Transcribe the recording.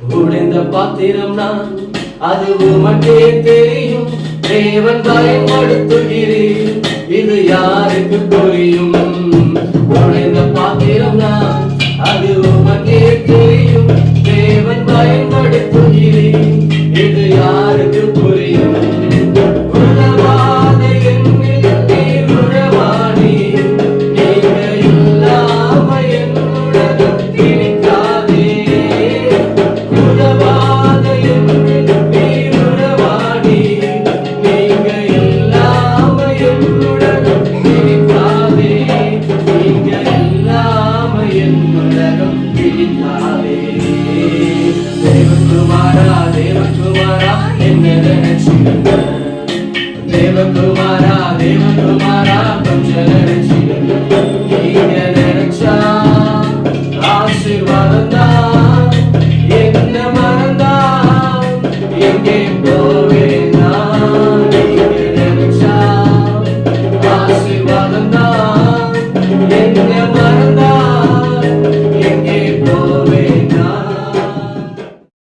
உடைந்த பாத்திரம் நான் அது உமக்கே தெரியும். தேவன் பயன்படுத்துகிறேன் இது யாருக்கு புரியும் உடைந்த பாத்திரம் நான் அது ഉലകം കിഴിഞ്ഞാലേ ദേവകുമാര ദേവകുമാര എന്നെ രക്ഷിക്കുന്നു ദേവകുമാര